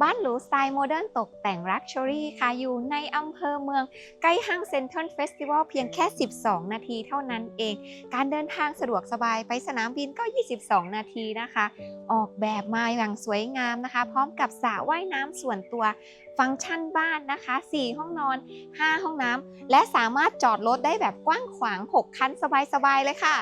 บ้านหรูสไตล์โมเดิร์นตกแต่งลักชัวรี่ค่ะ อยู่ในอำเภอเมือง ใกล้ห้างเซ็นทรัลเฟสติวัลเพียงแค่ 12 นาทีเท่านั้นเอง การเดินทางสะดวกสบายไปสนามบินก็ 22 นาทีนะคะ ออกแบบมาอย่างสวยงามนะคะ พร้อมกับสระว่ายน้ำส่วนตัวฟังก์ชันบ้านนะคะ 4 ห้องนอน 5 ห้องน้ำและสามารถจอดรถได้แบบกว้างขวาง 6 คันสบายๆเลยค่ะ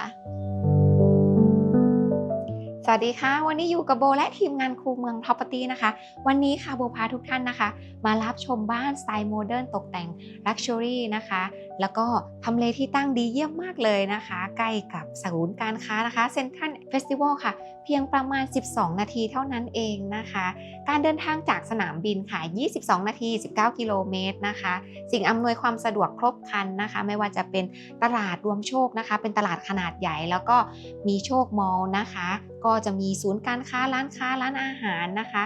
สวัสดีค่ะ วันนี้อยู่กับโบและทีมงานครูเมืองท็อปปตี้นะคะ วันนี้ค่ะโบพาทุกท่านนะคะ มารับชมบ้านสไตล์โมเดิร์นตกแต่งลักชัวรี่นะคะ แล้วก็ทำเลที่ตั้งดีเยี่ยมมากเลยนะคะ ใกล้กับศูนย์การค้านะคะเซ็นทรัลเฟสติวัลค่ะ เพียงประมาณ 12 นาทีเท่านั้นเองนะคะ การเดินทางจากสนามบินค่ะ 22 นาที 19 กิโลเมตรนะคะ สิ่งอำนวยความสะดวกครบครันนะคะ ไม่ว่าจะเป็นตลาดรวมโชคนะคะ เป็นตลาดขนาดใหญ่แล้วก็มีโชคมอลล์นะคะ ก็จะมีศูนย์การค้าร้านค้าร้านอาหารนะคะ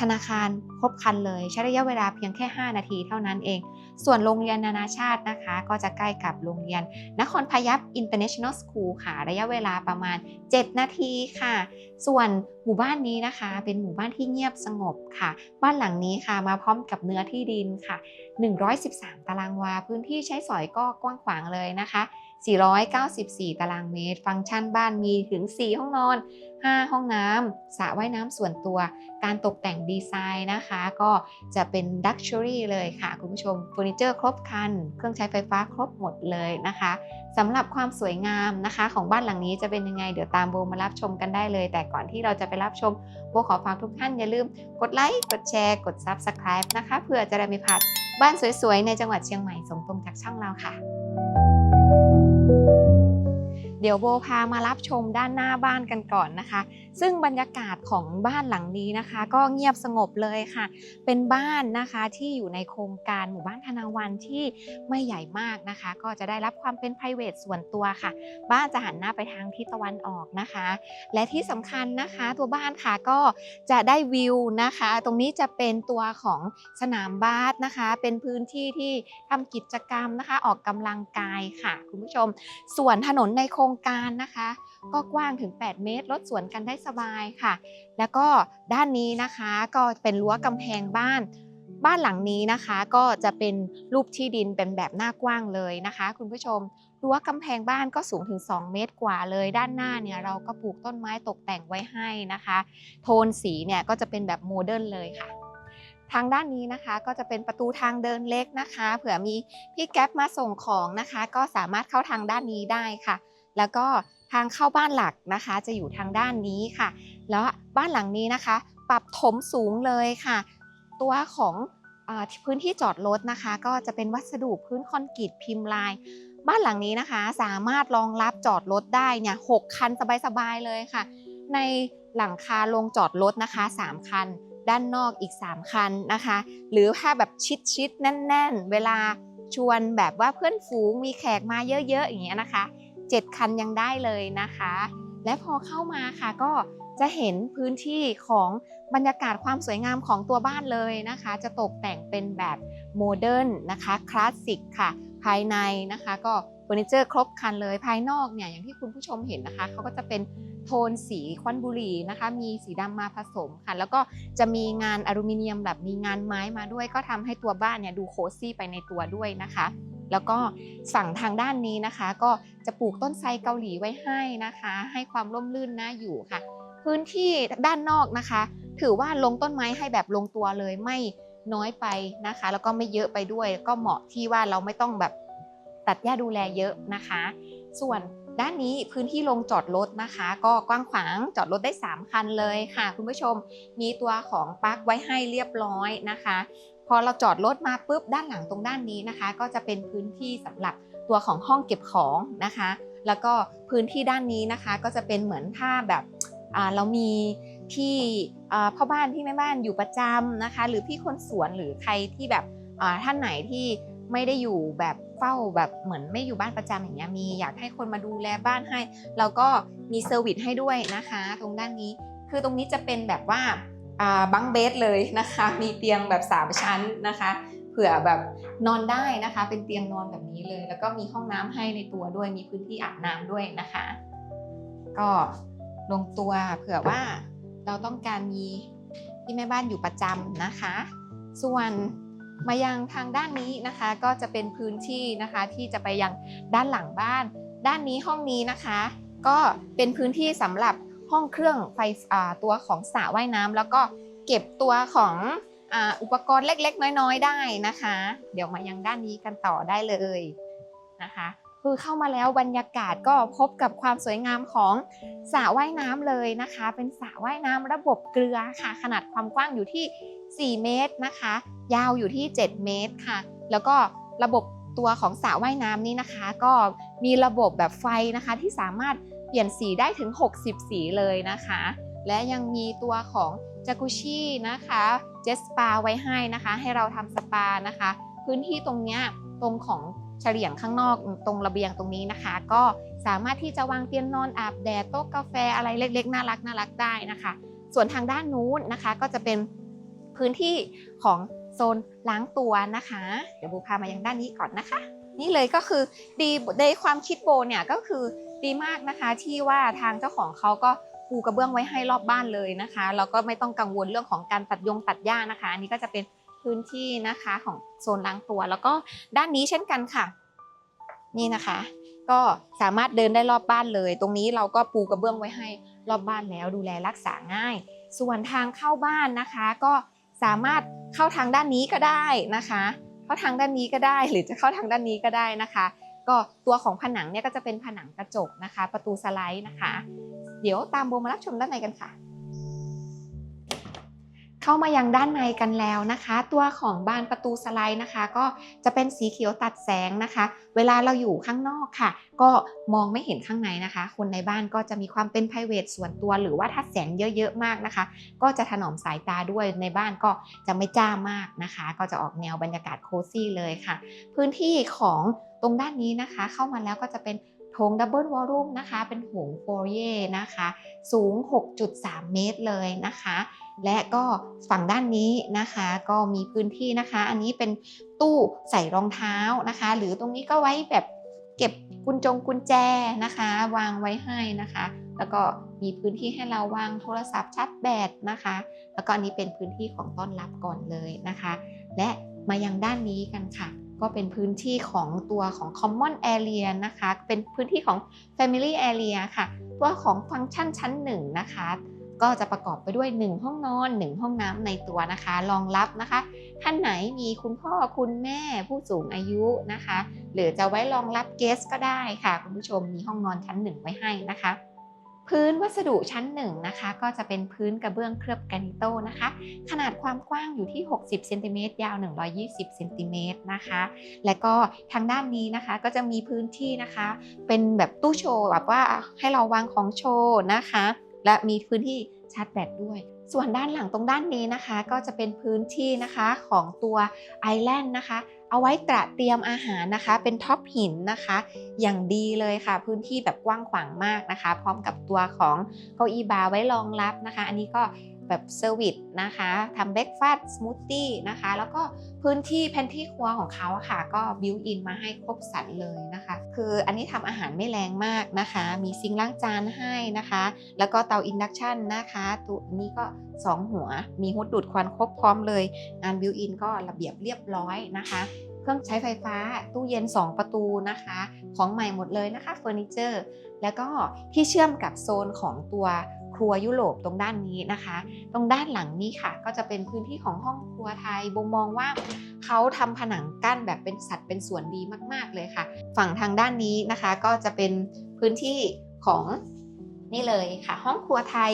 ธนาคารครบคันเลย ใช้ระยะเวลาเพียงแค่ 5 นาทีเท่านั้นเอง ส่วนโรงเรียนนานาชาตินะคะ ก็จะใกล้กับโรงเรียน นครพยัพ International School ค่ะ ระยะเวลาประมาณ 7 นาทีค่ะ ส่วนหมู่บ้านนี้นะคะ เป็นหมู่บ้านที่เงียบสงบค่ะ บ้านหลังนี้ค่ะมาพร้อมกับเนื้อที่ดินค่ะ 113 ตารางวา พื้นที่ใช้สอยก็กว้างขวางเลยนะคะ494 ตารางเมตร ฟังก์ชันบ้านมีถึง 4 ห้องนอน 5 ห้องน้ำสระว่ายน้ำส่วนตัว การตกแต่งดีไซน์นะคะ ก็จะเป็นดักชัวรี่เลยค่ะ คุณผู้ชมเฟอร์นิเจอร์ครบครัน เครื่องใช้ไฟฟ้าครบหมดเลยนะคะสำหรับความสวยงามนะคะ ของบ้านหลังนี้จะเป็นยังไง เดี๋ยวตามโบมารับชมกันได้เลย แต่ก่อนที่เราจะไปรับชมโบขอฝากทุกท่านอย่าลืมกดไลค์กดแชร์ กด Subscribe นะคะเพื่อจะได้ไม่พลาดบ้านสวยๆ ในจังหวัดเชียงใหม่ส่งตรงจากช่องเราค่ะ เดี๋ยวโบพามารับชมด้านหน้าบ้านกันก่อนนะคะ ซึ่งบรรยากาศของบ้านหลังนี้นะคะ ก็เงียบสงบเลยค่ะ เป็นบ้านนะคะที่อยู่ในโครงการหมู่บ้านธนาวันที่ไม่ใหญ่มากนะคะ ก็จะได้รับความเป็น p r i v a t ส่วนตัวค่ะ บ้านจะหันหน้าไปทางทิศตะวันออกนะคะ และที่สำคัญนะคะ ตัวบ้านค่ะก็จะได้วิวนะคะ ตรงนี้จะเป็นตัวของสนามบาสนะคะ เป็นพื้นที่ที่ทำกิจกรรมนะคะ ออกกำลังกายค่ะ คุณผู้ชม ส่วนถนนในโครงการนะคะ ก็กว้างถึง 8 เมตร รถสวนกันได้สบายค่ะ แล้วก็ด้านนี้นะคะก็เป็นรั้วกำแพงบ้าน บ้านหลังนี้นะคะก็จะเป็นรูปที่ดินเป็นแบบหน้ากว้างเลยนะคะ คุณผู้ชม รั้วกำแพงบ้านก็สูงถึง 2 เมตรกว่าเลย ด้านหน้าเนี่ยเราก็ปลูกต้นไม้ตกแต่งไว้ให้นะคะ โทนสีเนี่ยก็จะเป็นแบบโมเดิร์นเลยค่ะทางด้านนี้นะคะก็จะเป็นประตูทางเดินเล็กนะคะ เผื่อมีพี่แก๊ปมาส่งของนะคะ ก็สามารถเข้าทางด้านนี้ได้ค่ะ แล้วก็ ทางเข้าบ้านหลักนะคะ จะอยู่ทางด้านนี้ค่ะ แล้วบ้านหลังนี้นะคะ ปรับถมสูงเลยค่ะ ตัวของอพื้นที่จอดรถนะคะ ก็จะเป็นวัสดุพื้นคอนกรีตพิมพ์ลาย บ้านหลังนี้นะคะ สามารถรองรับจอดรถได้เนี่ยหกคันสบายๆเลยค่ะ ในหลังคาลงจอดรถนะคะ 3 คัน ด้านนอกอีก 3 คันนะคะ หรือถ้าแบบชิดๆแน่น ๆ เวลาชวนแบบว่าเพื่อนฝูงมีแขกมาเยอะๆอย่างเงี้ยนะคะ 7 คันยังได้เลยนะคะ และพอเข้ามาค่ะก็จะเห็นพื้นที่ของบรรยากาศความสวยงามของตัวบ้านเลยนะคะ จะตกแต่งเป็นแบบโมเดิร์นนะคะคลาสสิกค่ะ ภายในนะคะก็ เฟอร์นิเจอร์ครบคันเลยภายนอกเนี่ยอย่างที่คุณผู้ชมเห็นนะคะเขาก็จะเป็นโทนสีควันบุหรี่นะคะ มีสีดำมาผสมค่ะ แล้วก็จะมีงานอลูมิเนียมแบบมีงานไม้มาด้วย ก็ทำให้ตัวบ้านเนี่ยดูโคซี่ไปในตัวด้วยนะคะ แล้วก็ฝั่งทางด้านนี้นะคะ ก็จะปลูกต้นไทรเกาหลีไว้ให้นะคะ ให้ความร่มรื่นน่าอยู่ค่ะ พื้นที่ด้านนอกนะคะ ถือว่าลงต้นไม้ให้แบบลงตัวเลยไม่น้อยไปนะคะ แล้วก็ไม่เยอะไปด้วย ก็เหมาะที่ว่าเราไม่ต้องแบบ ตัดหญ้าดูแลเยอะนะคะ ส่วนด้านนี้พื้นที่ลงจอดรถนะคะ ก็กว้างขวางจอดรถได้ 3 คันเลยค่ะ คุณผู้ชมมีตัวของปลั๊กไว้ให้เรียบร้อยนะคะ พอเราจอดรถมาปุ๊บด้านหลังตรงด้านนี้นะคะ ก็จะเป็นพื้นที่สำหรับตัวของห้องเก็บของนะคะ แล้วก็พื้นที่ด้านนี้นะคะก็จะเป็นเหมือนถ้าแบบเรามีพี่พ่อบ้านพี่แม่บ้านอยู่ประจำนะคะ หรือพี่คนสวนหรือใครที่แบบท่านไหนที่ไม่ได้อยู่แบบ เฝ้าแบบเหมือนไม่อยู่บ้านประจำอย่างเงี้ยมีอยากให้คนมาดูแลบ้านให้เราก็มีเซอร์วิสให้ด้วยนะคะ ตรงด้านนี้คือตรงนี้จะเป็นแบบว่าบังเบสเลยนะคะ มีเตียงแบบสามชั้นนะคะเผื่อแบบนอนได้นะคะ เป็นเตียงนอนแบบนี้เลย แล้วก็มีห้องน้ำให้ในตัวด้วยมีพื้นที่อาบน้ำด้วยนะคะ ก็ลงตัวเผื่อว่าเราต้องการมีที่แม่บ้านอยู่ประจำนะคะ ส่วน มายังทางด้านนี้นะคะ ก็จะเป็นพื้นที่นะคะที่จะไปยังด้านหลังบ้าน ด้านนี้ห้องนี้นะคะ ก็เป็นพื้นที่สำหรับห้องเครื่องไฟตัวของสระว่ายน้ำแล้วก็เก็บตัวของออุปกรณ์เล็กๆ น้อยๆ ได้นะคะ เดี๋ยวมายังด้านนี้กันต่อได้เลยนะคะ คือเข้ามาแล้วบรรยากาศก็พบกับความสวยงามของสระว่ายน้ำเลยนะคะ เป็นสระว่ายน้ำระบบเกลือค่ะ ขนาดความกว้างอยู่ที่ 4 เมตรนะคะ ยาวอยู่ที่ 7 เมตรค่ะ แล้วก็ระบบตัวของสระว่ายน้ำนี้นะคะ ก็มีระบบแบบไฟนะคะที่สามารถเปลี่ยนสีได้ถึง 60 สีเลยนะคะ และยังมีตัวของจากุชินะคะเจสปาไว้ให้นะคะ ให้เราทำสปานะคะ พื้นที่ตรงเนี้ยตรงของ เฉลียงข้างนอกตรงระเบียงตรงนี้นะคะ ก็สามารถที่จะวางเตียงนอนอาบแดดโต๊ะกาแฟอะไรเล็กๆ น่ารักน่ารักได้นะคะ ส่วนทางด้านนู้นนะคะ ก็จะเป็นพื้นที่ของโซนล้างตัวนะคะ เดี๋ยวบูพามายังด้านนี้ก่อนนะคะ นี่เลยก็คือดีในความคิดโบเนี่ยก็คือดีมากนะคะที่ว่าทางเจ้าของเขาก็ปูกระเบื้องไว้ให้รอบบ้านเลยนะคะแล้วก็ไม่ต้องกังวลเรื่องของการตัดยงตัดหญ้านะคะ อันนี้ก็จะเป็น พื้นที่นะคะของโซนล้างตัว แล้วก็ด้านนี้เช่นกันค่ะ นี่นะคะ ก็สามารถเดินได้รอบบ้านเลย ตรงนี้เราก็ปูกระเบื้องไว้ให้รอบบ้านแล้วดูแลรักษาง่าย ส่วนทางเข้าบ้านนะคะ ก็สามารถเข้าทางด้านนี้ก็ได้นะคะ เข้าทางด้านนี้ก็ได้หรือจะเข้าทางด้านนี้ก็ได้นะคะ ก็ตัวของผนังเนี่ยก็จะเป็นผนังกระจกนะคะ ประตูสไลด์นะคะ เดี๋ยวตามโบมารับชมด้านในกันค่ะ เข้ามายังด้านในกันแล้วนะคะ ตัวของบานประตูสไลด์นะคะ ก็จะเป็นสีเขียวตัดแสงนะคะ เวลาเราอยู่ข้างนอกค่ะ ก็มองไม่เห็นข้างในนะคะ คนในบ้านก็จะมีความเป็น p r i v a t ส่วนตัว หรือว่าถ้าแสงเยอะๆมากนะคะ ก็จะถนอมสายตาด้วยในบ้านก็จะไม่จ้ามากนะคะ ก็จะออกแนวบรรยากาศโคซี่เลยค่ะ พื้นที่ของตรงด้านนี้นะคะ เข้ามาแล้วก็จะเป็นโถงดับเบิลวอลลุ่มนะคะ เป็นโถงโฟเย่นะคะ สูง 6.3 เมตรเลยนะคะ และก็ฝั่งด้านนี้นะคะก็มีพื้นที่นะคะ อันนี้เป็นตู้ใส่รองเท้านะคะ หรือตรงนี้ก็ไว้แบบเก็บกุญจงกุญแจนะคะ วางไว้ให้นะคะ แล้วก็มีพื้นที่ให้เราวางโทรศัพท์ชาร์จแบตนะคะ แล้วก็อันนี้เป็นพื้นที่ของต้อนรับก่อนเลยนะคะ และมายังด้านนี้กันค่ะ ก็เป็นพื้นที่ของตัวของ common area นะคะ เป็นพื้นที่ของ family area ค่ะ ตัวของฟังก์ชันชั้นหนึ่งนะคะ ก็จะประกอบไปด้วย 1 ห้องนอน 1 ห้องน้ำในตัวนะคะ รองรับนะคะ ท่านไหนมีคุณพ่อคุณแม่ผู้สูงอายุนะคะ หรือจะไว้รองรับเกสก็ได้ค่ะ คุณผู้ชมมีห้องนอนชั้นหนึ่งไว้ให้นะคะ พื้นวัสดุชั้นหนึ่งนะคะ ก็จะเป็นพื้นกระเบื้องเคลือบแกรนิโตนะคะ ขนาดความกว้างอยู่ที่ 60เซนติเมตรยาว 120เซนติเมตรนะคะ และก็ทางด้านนี้นะคะก็จะมีพื้นที่นะคะ เป็นแบบตู้โชว์แบบว่าให้เราวางของโชว์นะคะ และมีพื้นที่ชาร์จแบตด้วย ส่วนด้านหลังตรงด้านนี้นะคะ ก็จะเป็นพื้นที่นะคะของตัวไอแลนด์นะคะ เอาไว้ตระเตรียมอาหารนะคะ เป็นท็อปหินนะคะ อย่างดีเลยค่ะ พื้นที่แบบกว้างขวางมากนะคะ พร้อมกับตัวของเก้าอี้บาร์ไว้รองรับนะคะ อันนี้ก็ แบบเซอร์วิสนะคะทำเบรกฟาสต์สมูทตี้นะคะ แล้วก็พื้นที่แพนที่ครัวของเขาค่ะ ก็บิวอินมาให้ครบสรรเลยนะคะ คืออันนี้ทำอาหารไม่แรงมากนะคะ มีซิงล้างจานให้นะคะ แล้วก็เตาอินดักชันนะคะตัวนี้ก็ 2 หัว มีฮุดดูดควันครบพร้อมเลย งานบิวอินก็ระเบียบเรียบร้อยนะคะเครื่องใช้ไฟฟ้าตู้เย็น 2 ประตูนะคะ ของใหม่หมดเลยนะคะเฟอร์นิเจอร์ แล้วก็ที่เชื่อมกับโซนของตัว ครัวยุโรปตรงด้านนี้นะคะ ตรงด้านหลังนี้ค่ะ ก็จะเป็นพื้นที่ของห้องครัวไทยบ่งมองว่าเขาทำผนังกั้นแบบเป็นสัดเป็นส่วนดีมาก ๆเลยค่ะ ฝั่งทางด้านนี้นะคะ ก็จะเป็นพื้นที่ของนี่เลยค่ะ ห้องครัวไทย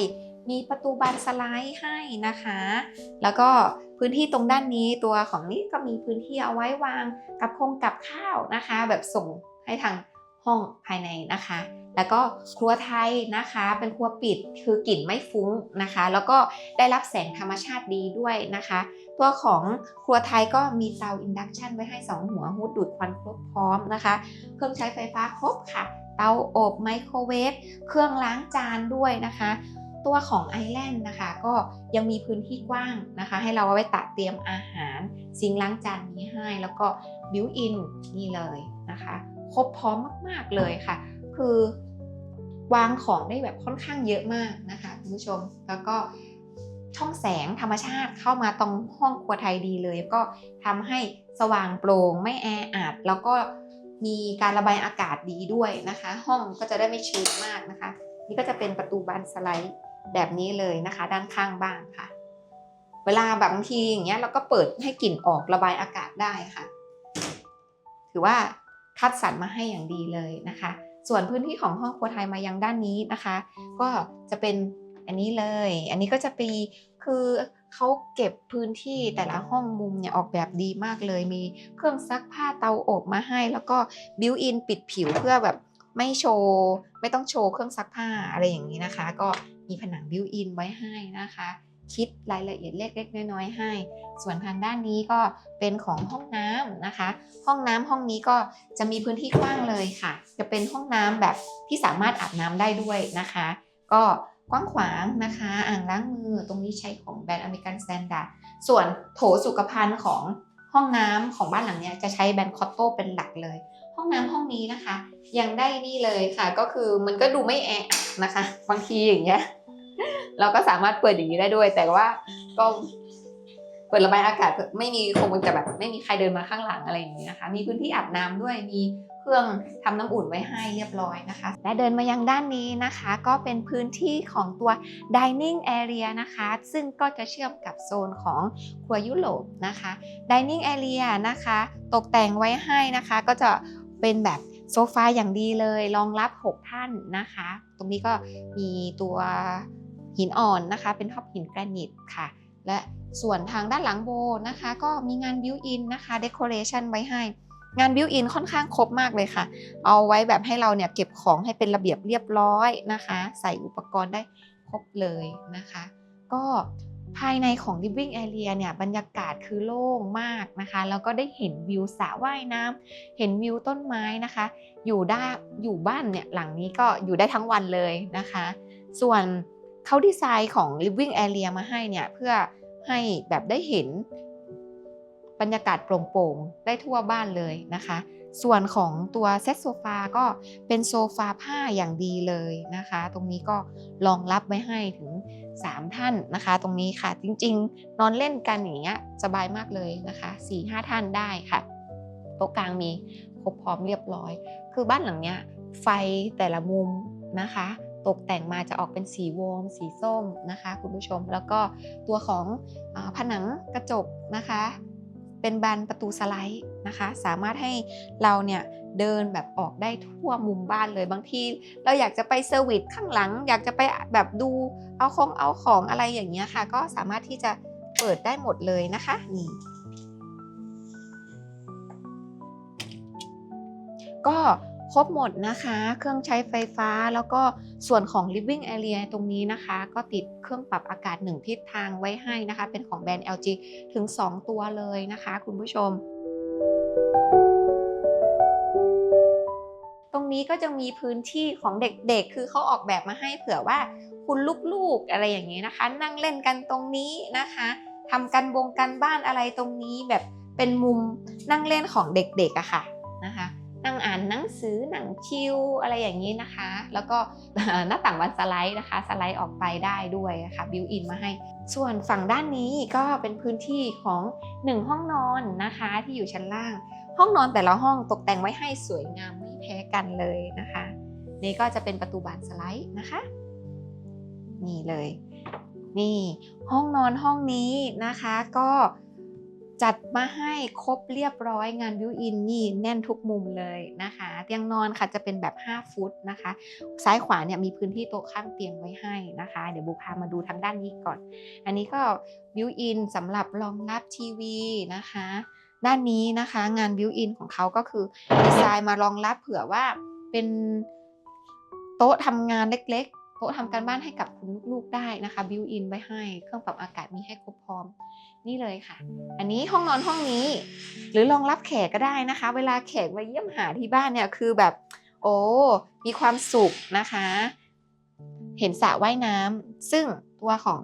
มีประตูบานสไลด์ให้นะคะ แล้วก็พื้นที่ตรงด้านนี้ตัวของนี้ก็มีพื้นที่เอาไว้วางกับคงกับข้าวนะคะ แบบส่งให้ทางห้องภายในนะคะ แล้วก็ครัวไทยนะคะ เป็นครัวปิดคือกลิ่นไม่ฟุ้งนะคะ แล้วก็ได้รับแสงธรรมชาติดีด้วยนะคะ ตัวของครัวไทยก็มีเตาอินดักชันไว้ให้ 2 หัวฮูดดูดควันครบพร้อมนะคะ เครื่องใช้ไฟฟ้าครบค่ะ เตาอบไมโครเวฟเครื่องล้างจานด้วยนะคะตัวของไอแลนด์นะคะ ก็ยังมีพื้นที่กว้างนะคะ ให้เราเอาไว้ตักเตรียมอาหารซิงล้างจานนี้ให้ แล้วก็บิวอินนี่เลยนะคะ ครบพร้อมมาก ๆ เลยค่ะ คือ วางของได้แบบค่อนข้างเยอะมากนะคะคุณผู้ชม แล้วก็ช่องแสงธรรมชาติเข้ามาตรงห้องครัวไทยดีเลย ก็ทำให้สว่างโปร่งไม่แออัดแล้วก็มีการระบายอากาศดีด้วยนะคะ ห้องก็จะได้ไม่ชื้นมากนะคะ นี่ก็จะเป็นประตูบานสไลด์แบบนี้เลยนะคะ ด้านข้างบ้านค่ะ เวลาแบบบางทีอย่างเงี้ยเราก็เปิดให้กลิ่นออกระบายอากาศได้ค่ะ ถือว่าคัดสรรมาให้อย่างดีเลยนะคะ ส่วนพื้นที่ของห้องครัวไทยมายังด้านนี้นะคะ ก็จะเป็นอันนี้เลย อันนี้ก็จะปีคือเขาเก็บพื้นที่แต่ละห้องมุมเนี่ยออกแบบดีมากเลย มีเครื่องซักผ้าเตาอบมาให้ แล้วก็บิวอินปิดผิวเพื่อแบบไม่โชว์ ไม่ต้องโชว์เครื่องซักผ้าอะไรอย่างนี้นะคะ ก็มีผนังบิวอินไว้ให้นะคะ คิดรายละเอียดเล็กๆน้อยๆให้ ส่วนทางด้านนี้ก็เป็นของห้องน้ำนะคะ ห้องน้ำห้องนี้ก็จะมีพื้นที่กว้างเลยค่ะ จะเป็นห้องน้ำแบบที่สามารถอาบน้ำได้ด้วยนะคะ ก็กว้างขวางนะคะ อ่างล้างมือตรงนี้ใช้ของแบรนด์อเมริกันสแตนดาร์ดส่วนโถสุขภัณฑ์ของห้องน้ำของบ้านหลังนี้จะใช้แบรนด์คอตโต้เป็นหลักเลย ห้องน้ำห้องนี้นะคะ ยังได้นี่เลยค่ะ ก็คือมันก็ดูไม่แออัดนะคะ บางทีอย่างเงี้ย เราก็สามารถเปิดอย่างนี้ได้ด้วย แต่ว่าก็เปิดระบายอากาศไม่มีคงจะแบบไม่มีใครเดินมาข้างหลังอะไรอย่างนี้นะคะมีพื้นที่อาบน้ำด้วยมีเครื่องทำน้ำอุ่นไว้ให้เรียบร้อยนะคะ และเดินมายังด้านนี้นะคะ ก็เป็นพื้นที่ของตัว dining area นะคะ ซึ่งก็จะเชื่อมกับโซนของครัวยุโรปนะคะ dining area นะคะ ตกแต่งไว้ให้นะคะ ก็จะเป็นแบบโซฟาอย่างดีเลยรองรับ 6 ท่านนะคะ ตรงนี้ก็มีตัว หินอ่อนนะคะ เป็นท็อปหินแกรนิตค่ะ และส่วนทางด้านหลังโบนะคะ ก็มีงานบิวอินนะคะเด o อเรชันไว้ให้ งานบิวอินค่อนข้างครบมากเลยค่ะ เอาไว้แบบให้เราเนี่ยเก็บของให้เป็นระเบียบเรียบร้อยนะคะ ใส่อุปกรณ์ได้ครบเลยนะคะ ก็ภายในของ living area เนี่ยบรรยากาศคือโล่งมากนะคะ แล้วก็ได้เห็นวิวสระว่ายน้ำเห็นวิวต้นไม้นะคะ อยู่ได้อยู่บ้านเนี่ยหลังนี้ก็อยู่ได้ทั้งวันเลยนะคะ ส่วน เขาดีไซน์ของ living area มาให้เนี่ยเพื่อให้แบบได้เห็นบรรยากาศโปร่งๆ ได้ทั่วบ้านเลยนะคะ ส่วนของตัวเซตโซฟาก็เป็นโซฟาผ้าอย่างดีเลยนะคะ ตรงนี้ก็รองรับไว้ให้ถึง 3 ท่านนะคะ ตรงนี้ค่ะจริงๆ นอนเล่นกันอย่างเงี้ยสบายมากเลยนะคะ 4-5 ท่านได้ค่ะโต๊ะกลางมีครบพร้อมเรียบร้อย คือบ้านหลังเนี้ยไฟแต่ละมุมนะคะ ตกแต่งมาจะออกเป็นสีวอร์มสีส้มนะคะ คุณผู้ชม แล้วก็ตัวของอผนังกระจกนะคะ เป็นบานประตูสไลด์นะคะ สามารถให้เราเนี่ยเดินแบบออกได้ทั่วมุมบ้านเลยบางทีเราอยากจะไปเซอร์วิสข้างหลัง อยากจะไปแบบดูเอาของเอาของอะไรอย่างเงี้ยค่ะ ก็สามารถที่จะเปิดได้หมดเลยนะคะนี่ก็ครบหมดนะคะ เครื่องใช้ไฟฟ้าแล้วก็ ส่วนของ living area ตรงนี้นะคะ ก็ติดเครื่องปรับอากาศ1ทิศทางไว้ให้นะคะ เป็นของแบรนด์ LG ถึง 2 ตัวเลยนะคะ คุณผู้ชม ตรงนี้ก็จะมีพื้นที่ของเด็กๆ คือเขาออกแบบมาให้เผื่อว่าคุณลูกๆอะไรอย่างนี้นะคะ นั่งเล่นกันตรงนี้นะคะทำกันบงกันบ้านอะไรตรงนี้แบบเป็นมุมนั่งเล่นของเด็กๆอะค่ะ นั่งอ่านหนังสือหนังชิลอะไรอย่างนี้นะคะ แล้วก็หน้าต่างวันสไลด์นะคะสไลด์ออกไปได้ด้วยค่ะบิวอินมาให้ ส่วนฝั่งด้านนี้ก็เป็นพื้นที่ของ 1 ห้องนอนนะคะที่อยู่ชั้นล่าง ห้องนอนแต่ละห้องตกแต่งไว้ให้สวยงามไม่แพ้กันเลยนะคะ นี่ก็จะเป็นประตูบานสไลด์นะคะ นี่เลย นี่ห้องนอนห้องนี้นะคะก็ จัดมาให้ครบเรียบร้อยงานวิวอินนี่แน่นทุกมุมเลยนะคะเตียงนอนค่ะจะเป็นแบบ 5 ฟุตนะคะ ซ้ายขวาเนี่ยมีพื้นที่โต๊ะข้างเตียงไว้ให้นะคะ เดี๋ยวบุพามาดูทางด้านนี้ก่อน อันนี้ก็วิวอินสำหรับรองรับทีวีนะคะ ด้านนี้นะคะงานบิวอินของเขาก็คือดีไซน์มารองรับเผื่อว่าเป็นโต๊ะทำงานเล็กๆ โต๊ะทำการบ้านให้กับคุณลูกๆได้นะคะบิวอินไว้ให้ เครื่องปรับอากาศมีให้ครบพร้อม นี่เลยค่ะ อันนี้ห้องนอนห้องนี้ หรือรองรับแขกก็ได้นะคะ เวลาแขกมาเยี่ยมหาที่บ้านเนี่ยคือแบบ โอ้มีความสุขนะคะ เห็นสระว่ายน้ำซึ่งตัวของ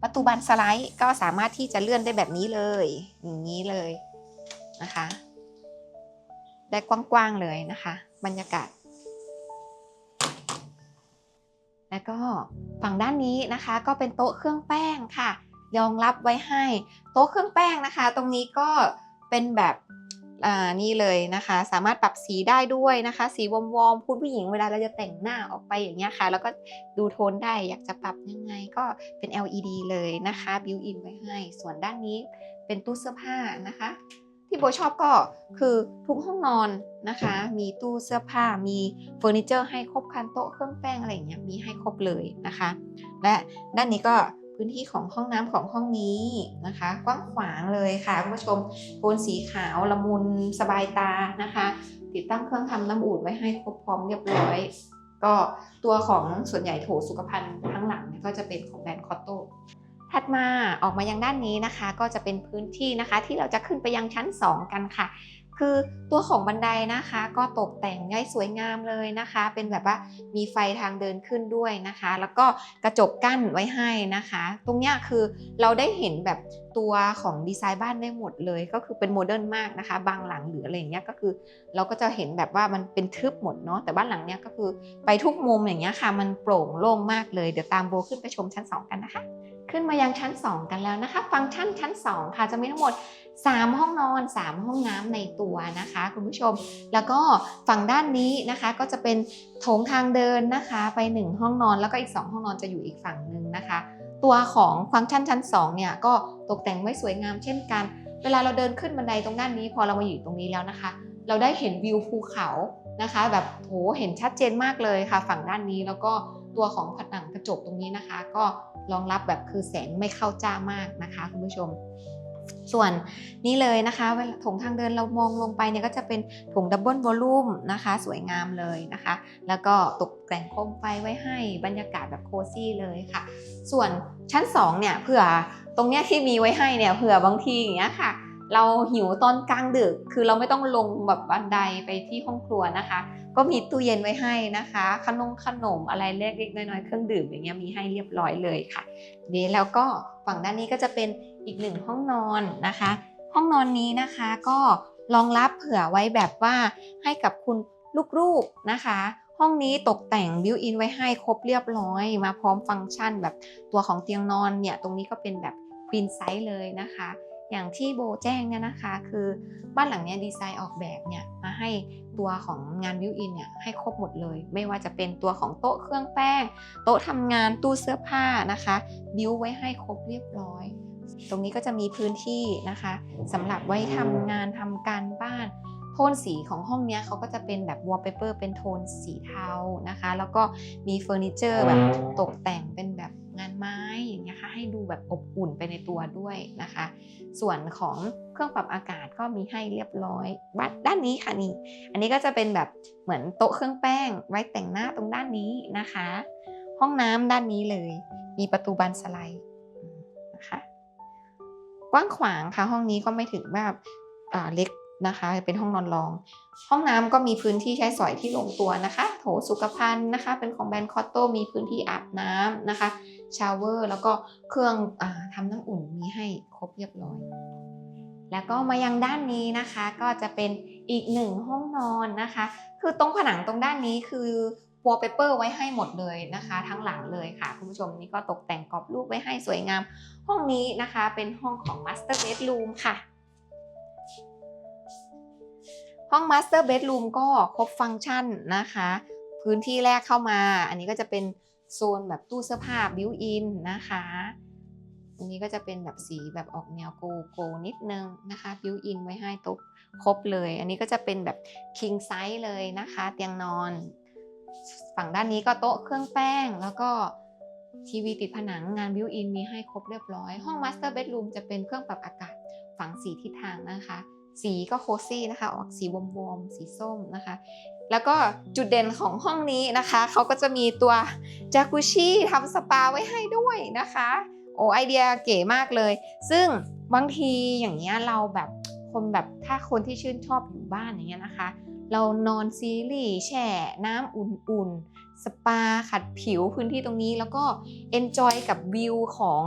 ประตูบานสไลด์ก็สามารถที่จะเลื่อนได้แบบนี้เลย อย่างนี้เลยนะคะ ได้กว้างๆเลยนะคะ บรรยากาศ แล้วก็ฝั่งด้านนี้นะคะ ก็เป็นโต๊ะเครื่องแป้งค่ะ รองรับไว้ให้ โต๊ะเครื่องแป้งนะคะ ตรงนี้ก็เป็นแบบนี่เลยนะคะ สามารถปรับสีได้ด้วยนะคะ สีวอมวอมคุณผู้หญิงเวลาเราจะแต่งหน้าออกไปอย่างเงี้ยค่ะ แล้วก็ดูโทนได้อยากจะปรับยังไงก็เป็น LED เลยนะคะบิวอินไว้ให้ ส่วนด้านนี้เป็นตู้เสื้อผ้านะคะ ที่โบชอบก็คือทุกห้องนอนนะคะ มีตู้เสื้อผ้ามีเฟอร์นิเจอร์ให้ครบครันโต๊ะเครื่องแป้งอะไรอย่างเงี้ยมีให้ครบเลยนะคะ และด้านนี้ก็ พื้นที่ของห้องน้ำของห้องนี้นะคะ กว้างขวางเลยค่ะคุณผู้ชมโทนสีขาวละมุนสบายตานะคะ ติดตั้งเครื่องทำน้ำอุ่นไว้ให้ครบพร้อมเรียบร้อย ก็ตัวของส่วนใหญ่โถสุขภัณฑ์ทั้งหลังก็จะเป็นของแบรนด์คอตโต้ถัดมาออกมายังด้านนี้นะคะ ก็จะเป็นพื้นที่นะคะ ที่เราจะขึ้นไปยังชั้น 2 กันค่ะ คือตัวของบันไดนะคะ ก็ตกแต่งได้สวยงามเลยนะคะ เป็นแบบว่ามีไฟทางเดินขึ้นด้วยนะคะ แล้วก็กระจกกั้นไว้ให้นะคะ ตรงนี้คือเราได้เห็นแบบตัวของดีไซน์บ้านได้หมดเลย ก็คือเป็นโมเดิร์นมากนะคะ บางหลังหรืออะไรอย่างเงี้ยก็คือ เราก็จะเห็นแบบว่ามันเป็นทึบหมดเนาะแต่บ้านหลังเนี้ยก็คือไปทุกมุมอย่างเงี้ยค่ะ มันโปร่งโล่งมากเลยเดี๋ยวตามโบขึ้นไปชมชั้น 2 กันนะคะ ขึ้นมายังชั้น 2 กันแล้วนะคะ ฟังก์ชันชั้น 2 ค่ะจะมีทั้งหมด 3 ห้องนอน 3 ห้องน้ำในตัวนะคะ คุณผู้ชม แล้วก็ฝั่งด้านนี้นะคะก็จะเป็นโถงทางเดินนะคะ ไป 1 ห้องนอนแล้วก็อีก 2 ห้องนอนจะอยู่อีกฝั่งหนึ่งนะคะ ตัวของฟังก์ชันชั้น 2 เนี่ยก็ตกแต่งไว้สวยงามเช่นกัน เวลาเราเดินขึ้นบันไดตรงด้านนี้ พอเรามาอยู่ตรงนี้แล้วนะคะ เราได้เห็นวิวภูเขานะคะ แบบโหเห็นชัดเจนมากเลยค่ะ ฝั่งด้านนี้แล้วก็ ตัวของผนังกระจกตรงนี้นะคะ ก็รองรับแบบคือแสงไม่เข้าจ้ามากนะคะคุณผู้ชม ส่วนนี้เลยนะคะเวลาถงทางเดินเรามองลงไปเนี่ยก็จะเป็นถงดับเบิลวอลลุ่มนะคะ สวยงามเลยนะคะ แล้วก็ตกแต่งโคมไฟไว้ให้บรรยากาศแบบโคซี่เลยค่ะ ส่วนชั้น2เนี่ยเผื่อตรงเนี้ยที่มีไว้ให้เนี่ยเผื่อบางทีอย่างเงี้ยค่ะ เราหิวตอนกลางดึก คือเราไม่ต้องลงแบบบันไดไปที่ห้องครัวนะคะ ก็มีตู้เย็นไว้ให้นะคะ ขนมขนมอะไรเล็กๆน้อยๆเครื่องดื่มอย่างเงี้ยมีให้เรียบร้อยเลยค่ะดีแล้วก็ฝั่งด้านนี้ก็จะเป็นอีกหนึ่งห้องนอนนะคะ ห้องนอนนี้นะคะก็รองรับเผื่อไว้แบบว่าให้กับคุณลูกๆนะคะห้องนี้ตกแต่งบิวอินไว้ให้ครบเรียบร้อย มาพร้อมฟังก์ชันแบบตัวของเตียงนอนเนี่ย ตรงนี้ก็เป็นแบบควีนไซส์เลยนะคะ อย่างที่โบแจ้งเนี่ยนะคะ คือบ้านหลังเนี้ยดีไซน์ออกแบบเนี่ยมาให้ตัวของงานบิวอินเนี่ยให้ครบหมดเลย ไม่ว่าจะเป็นตัวของโต๊ะเครื่องแป้ง โต๊ะทำงานตู้เสื้อผ้านะคะบิวไว้ให้ครบเรียบร้อย ตรงนี้ก็จะมีพื้นที่นะคะสำหรับไว้ทำงานทำการบ้านโทนสีของห้องนี้เขาก็จะเป็นแบบวอลเปเปอร์เป็นโทนสีเทานะคะ แล้วก็มีเฟอร์นิเจอร์แบบตกแต่งเป็นแบบ งานไม้อย่างเงี้ยค่ะให้ดูแบบอบอุ่นไปในตัวด้วยนะคะ ส่วนของเครื่องปรับอากาศก็มีให้เรียบร้อยบ้านด้านนี้ค่ะนี่อันนี้ก็จะเป็นแบบเหมือนโต๊ะเครื่องแป้งไว้แต่งหน้าตรงด้านนี้นะคะ ห้องน้ำด้านนี้เลย มีประตูบานสไลด์นะคะกว้างขวางค่ะห้องนี้ก็ไม่ถึงแบบอ่าเล็กนะคะ เป็นห้องนอนรอง ห้องน้ำก็มีพื้นที่ใช้สอยที่ลงตัวนะคะ โถสุขภัณฑ์นะคะ เป็นของแบรนด์คอตโตมีพื้นที่อาบน้ำนะคะ ชาวเวอร์แล้วก็เครื่องอทำน้ำอุ่นมีให้ครบเรียบร้อย แล้วก็มายังด้านนี้นะคะก็จะเป็นอีกหนึ่งห้องนอนนะคะ คือตรงผนังตรงด้านนี้คือวอลเปเปอร์ไว้ให้หมดเลยนะคะ ทั้งหลังเลยค่ะ คุณผู้ชมนี่ก็ตกแต่งกรอบรูปไว้ให้สวยงาม ห้องนี้นะคะเป็นห้องของ Master Bedroom ค่ะ ห้อง Master Bedroom ก็ครบฟังก์ชันนะคะ พื้นที่แรกเข้ามา อันนี้ก็จะเป็น โซนแบบตู้เสื้อผ้าบิวอินนะคะอันนี้ก็จะเป็นแบบสีแบบออกแนวโกโก้นิดนึงนะคะบิวอินไว้ให้โต๊ะครบเลย อันนี้ก็จะเป็นแบบ king size เลยนะคะ เตียงนอน ฝั่งด้านนี้ก็โต๊ะเครื่องแป้ง แล้วก็ทีวีติดผนังงานบิวอินมีให้ครบเรียบร้อย ห้อง Master Bedroom จะเป็นเครื่องปรับอากาศฝั่งสีทิศทางนะคะ สีก็โคซี่นะคะ ออกสีวอมๆสีส้มนะคะ แล้วก็จุดเด่นของห้องนี้นะคะเขาก็จะมีตัวจากุชิทำสปาไว้ให้ด้วยนะคะโอ้ไอเดียเก๋มากเลย ซึ่งบางทีอย่างเงี้ยเราแบบคนแบบถ้าคนที่ชื่นชอบอยู่บ้านอย่างเงี้ยนะคะ เรานอนซีรีส์แช่น้ำอุ่นๆ สปาขัดผิวพื้นที่ตรงนี้แล้วก็เอนจอยกับวิวของ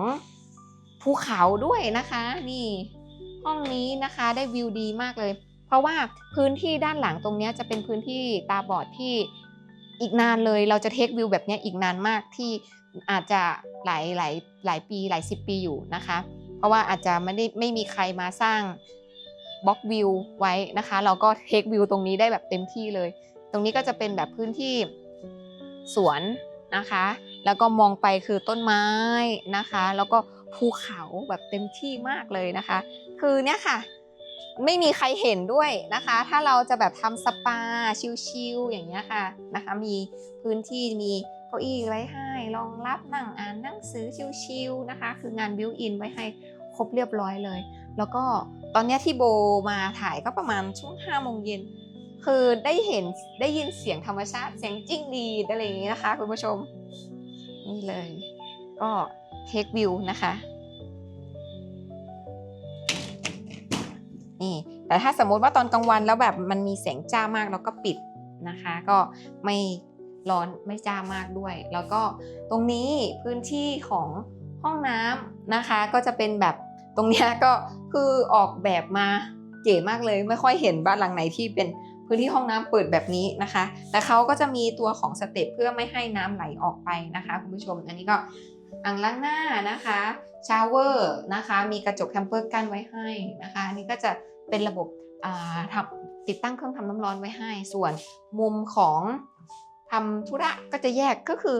ภูเขาด้วยนะคะ นี่ห้องนี้นะคะได้วิวดีมากเลย ราะว่าพื้นที่ด้านหลังตรงนี้จะเป็นพื้นที่ตาบอดที่อีกนานเลยเราจะเทควิวแบบนี้อีกนานมากที่อาจจะหลายหลายหลายปีหลายสิบปีอยู่นะคะ เพราะว่าอาจจะไม่ได้ไม่มีใครมาสร้างบล็อกวิวไว้นะคะ เราก็เทควิวตรงนี้ได้แบบเต็มที่เลย ตรงนี้ก็จะเป็นแบบพื้นที่สวนนะคะ แล้วก็มองไปคือต้นไม้นะคะ แล้วก็ภูเขาแบบเต็มที่มากเลยนะคะ คือเนี่ยค่ะ ไม่มีใครเห็นด้วยนะคะ ถ้าเราจะแบบทำสปาชิลๆอย่างเงี้ยค่ะนะคะ มีพื้นที่มีเก้าอี้ไว้ให้รองรับนั่งอ่านหนังสือชิลๆนะคะ คืองานบิวอินไว้ให้ครบเรียบร้อยเลย แล้วก็ตอนนี้ที่โบมาถ่ายก็ประมาณช่วง5โมงเย็นคือได้เห็นได้ยินเสียงธรรมชาติเสียงจิ้งหรีดอะไรอย่างนี้นะคะคุณผู้ชม นี่เลย ก็เทควิวนะคะ นี่แต่ถ้าสมมุติว่าตอนกลางวันแล้วแบบมันมีแสงจ้ามากเราก็ปิดนะคะ ก็ไม่ร้อนไม่จ้ามากด้วย แล้วก็ตรงนี้พื้นที่ของห้องน้ำนะคะ ก็จะเป็นแบบตรงเนี้ยก็คือออกแบบมาเก๋มากเลยไม่ค่อยเห็นบ้านหลังไหนที่เป็นพื้นที่ห้องน้ำเปิดแบบนี้นะคะ แต่เขาก็จะมีตัวของสเต็ปเพื่อไม่ให้น้ำไหลออกไปนะคะคุณผู้ชม อันนี้ก็อ่างล้างหน้านะคะชาวเวอร์นะคะ มีกระจกแคมเปอร์กั้นไว้ให้นะคะ อันนี้ก็จะ เป็นระบบทำติดตั้งเครื่องทำน้ำร้อนไว้ให้ ส่วนมุมของทำธุระก็จะแยกก็คือ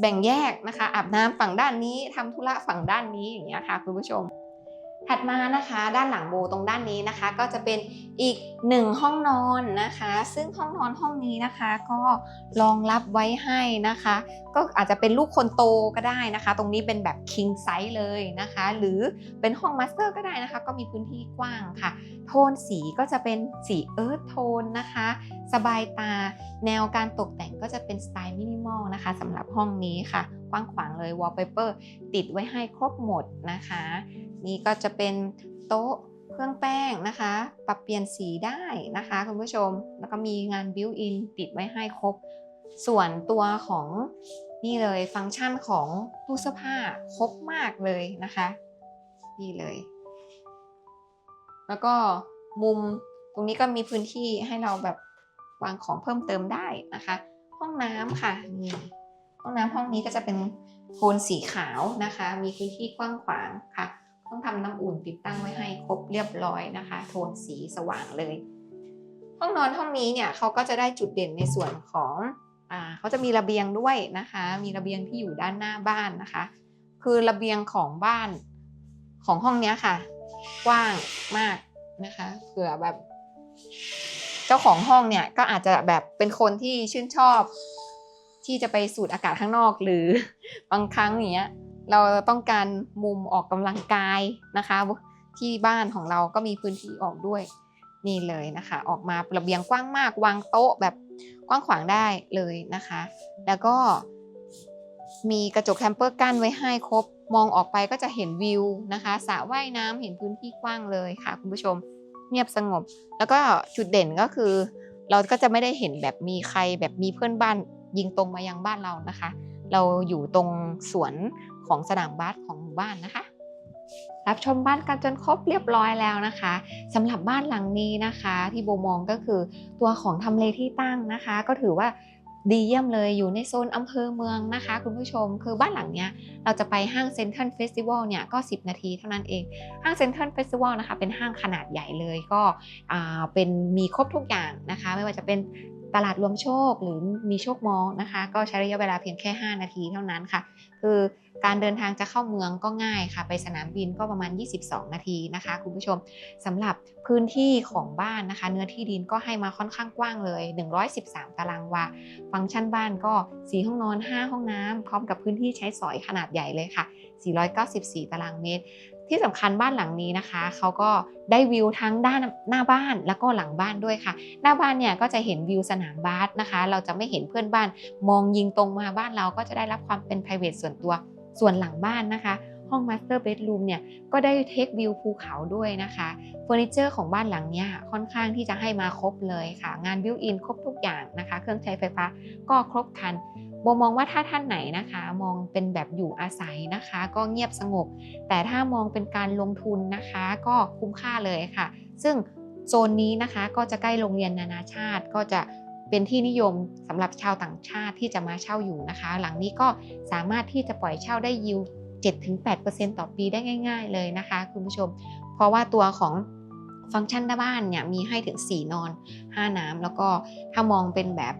แบ่งแยกนะคะอาบน้ำฝั่งด้านนี้ทำธุระฝั่งด้านนี้อย่างเงี้ยค่ะคุณผู้ชม ถัดมานะคะด้านหลังโบตรงด้านนี้นะคะ ก็จะเป็นอีกหนึ่งห้องนอนนะคะ ซึ่งห้องนอนห้องนี้นะคะ ก็รองรับไว้ให้นะคะ ก็อาจจะเป็นลูกคนโตก็ได้นะคะ ตรงนี้เป็นแบบ king size เลยนะคะ หรือเป็นห้องมาสเตอร์ก็ได้นะคะ ก็มีพื้นที่กว้างค่ะ โทนสีก็จะเป็นสีเอิร์ธโทนนะคะ สบายตาแนวการตกแต่งก็จะเป็นสไตล์มินิมอลนะคะสำหรับห้องนี้ค่ะกว้างขวางเลยวอลเปเปอร์ติดไว้ให้ครบหมดนะคะ นี่ก็จะเป็นโต๊ะเครื่องแป้งนะคะ ปรับเปลี่ยนสีได้นะคะคุณผู้ชม แล้วก็มีงานบิวอินติดไว้ให้ครบ ส่วนตัวของนี่เลยฟังก์ชันของตู้เสื้อผ้าครบมากเลยนะคะ นี่เลย แล้วก็มุมตรงนี้ก็มีพื้นที่ให้เราแบบวางของเพิ่มเติมได้นะคะ ห้องน้ำค่ะนี่ห้องน้ำห้องนี้ก็จะเป็นโทนสีขาวนะคะ มีพื้นที่กว้างขวางค่ะ ต้องทำน้ำอุ่นติดตั้งไว้ให้ครบเรียบร้อยนะคะ โทนสีสว่างเลย ห้องนอนห้องนี้เนี่ยเขาก็จะได้จุดเด่นในส่วนของอ่าเขาจะมีระเบียงด้วยนะคะ มีระเบียงที่อยู่ด้านหน้าบ้านนะคะ คือระเบียงของบ้านของห้องนี้ค่ะ กว้างมากนะคะเผื่อแบบ เจ้าของห้องเนี่ยก็อาจจะแบบเป็นคนที่ชื่นชอบ ที่จะไปสูดอากาศข้างนอกหรือบางครั้งอย่างเงี้ย เราต้องการมุมออกกำลังกายนะคะ ที่บ้านของเราก็มีพื้นที่ออกด้วยนี่เลยนะคะ ออกมาระเบียงกว้างมากวางโต๊ะแบบกว้างขวางได้เลยนะคะ แล้วก็มีกระจกแคมเปอร์กั้นไว้ให้ครบ มองออกไปก็จะเห็นวิวนะคะสระว่ายน้ำเห็นพื้นที่กว้างเลยค่ะ คุณผู้ชมเงียบสงบ แล้วก็จุดเด่นก็คือ เราก็จะไม่ได้เห็นแบบมีใครแบบมีเพื่อนบ้านยิงตรงมายังบ้านเรานะคะ เราอยู่ตรงสวน ของสนามบาสของหมู่บ้านนะคะ รับชมบ้านกันจนครบเรียบร้อยแล้วนะคะสำหรับบ้านหลังนี้นะคะ ที่โบมองก็คือตัวของทำเลที่ตั้งนะคะ ก็ถือว่าดีเยี่ยมเลยอยู่ในโซนอำเภอเมืองนะคะ คุณผู้ชมคือบ้านหลังเนี้ยเราจะไปห้างเซ็นทรัลเฟสติวัลเนี่ยก็ 10 นาทีเท่านั้นเอง ห้างเซ็นทรัลเฟสติวัลนะคะเป็นห้างขนาดใหญ่เลยก็อ่าเป็นมีครบทุกอย่างนะคะ ไม่ว่าจะเป็น ตลาดรวมโชคหรือมีโชคมอลนะคะ ก็ใช้ระยะเวลาเพียงแค่ 5 นาทีเท่านั้นค่ะ คือการเดินทางจะเข้าเมืองก็ง่ายค่ะ ไปสนามบินก็ประมาณ 22 นาทีนะคะคุณผู้ชมสำหรับพื้นที่ของบ้านนะคะ เนื้อที่ดินก็ให้มาค่อนข้างกว้างเลย 113 ตารางวา ฟังก์ชันบ้านก็ 4 ห้องนอน 5 ห้องน้ำพร้อมกับพื้นที่ใช้สอยขนาดใหญ่เลยค่ะ 494 ตารางเมตร ที่สำคัญบ้านหลังนี้นะคะเขาก็ได้วิวทั้งด้านหน้าบ้านแล้วก็หลังบ้านด้วยค่ะ หน้าบ้านเนี่ยก็จะเห็นวิวสนามบาสนะคะ เราจะไม่เห็นเพื่อนบ้าน มองยิงตรงมาบ้านเราก็จะได้รับความเป็น p r i v a t ส่วนตัวส่วนหลังบ้านนะคะห้อง Master Bedroom เนี่ยก็ได้เทควิวภูเขาด้วยนะคะเฟอร์นิเจอร์ของบ้านหลังเนี้ยค่อนข้างที่จะให้มาครบเลยค่ะ งานบิวอินครบทุกอย่างนะคะ เครื่องใช้ไฟฟ้าก็ครบครัน โบมองว่าถ้าท่านไหนนะคะ มองเป็นแบบอยู่อาศัยนะคะ ก็เงียบสงบ แต่ถ้ามองเป็นการลงทุนนะคะ ก็คุ้มค่าเลยค่ะ ซึ่งโซนนี้นะคะก็จะใกล้โรงเรียนนานาชาติก็จะเป็นที่นิยมสำหรับชาวต่างชาติที่จะมาเช่าอยู่นะคะ หลังนี้ก็สามารถที่จะปล่อยเช่าได้ยิว 7-8%ต่อปีได้ง่าย ๆ เลยนะคะ คุณผู้ชม เพราะว่าตัวของฟังก์ชันด้าบ้านเนี่ยมีให้ถึง 4 นอน 5 น้ำแล้วก็ถ้ามองเป็นแบบ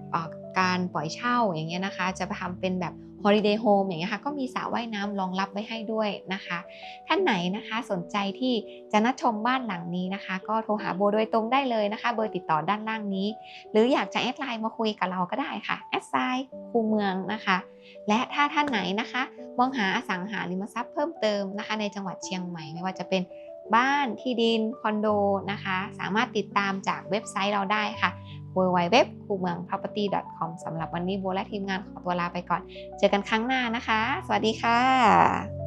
การปล่อยเช่าอย่างเงี้ยนะคะ จะไปทำเป็นแบบ Holiday Home อย่างเงี้ยค่ะก็มีสระว่ายน้ำรองรับไว้ให้ด้วยนะคะ ท่านไหนนะคะสนใจที่จะนัดชมบ้านหลังนี้นะคะ ก็โทรหาโบโดยตรงได้เลยนะคะ เบอร์ติดต่อด้านล่างนี้ หรืออยากจะแอดไลน์มาคุยกับเราก็ได้ค่ะแอดไซน์คูเมืองนะคะ และถ้าท่านไหนนะคะมองหาอสังหาริมทรัพย์เพิ่มเติมนะคะ ในจังหวัดเชียงใหม่ไม่ว่าจะเป็นบ้านที่ดินคอนโดนะคะ สามารถติดตามจากเว็บไซต์เราได้ค่ะ www คูเมือง property com สำหรับวันนี้โบและทีมงานขอตัวลาไปก่อน เจอกันครั้งหน้านะคะ สวัสดีค่ะ